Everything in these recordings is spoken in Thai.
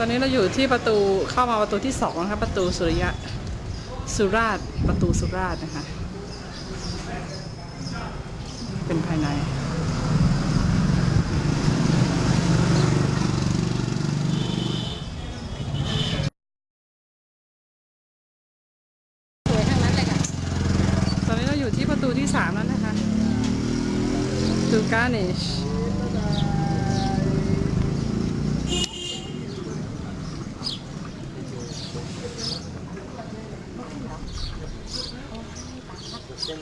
ตอนนี้เราอยู่ที่ประตูเข้ามาประตูที่สองนะคะประตูสุริยะสุราษฎร์ประตูสุราษฎร์นะคะ เป็นภายในสวยทั้งนั้นเลยค่ะตอนนี้เราอยู่ที่ประตูที่สามแล้วนะคะตูกาเนช ตอน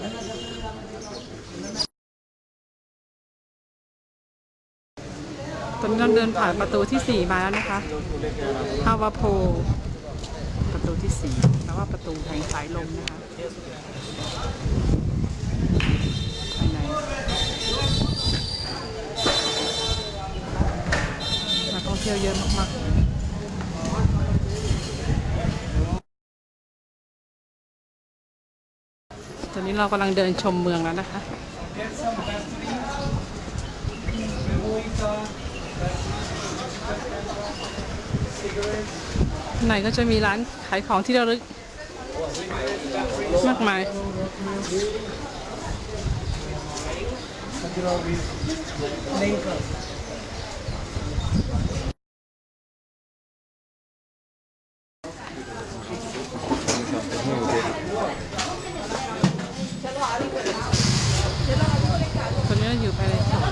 นี้เราเดินผ่านประตูที่สี่มาแล้วนะคะฮาวาโพ ประตูที่สี่แล้วว่าประตูแห่งสายลมนะคะภายในนักท่องเที่ยวเยอะมากๆ ตอนนี้เรากำลังเดินชมเมืองแล้วนะคะ ไหนก็จะมีร้านขายของที่ระลึก มากมาย ตอ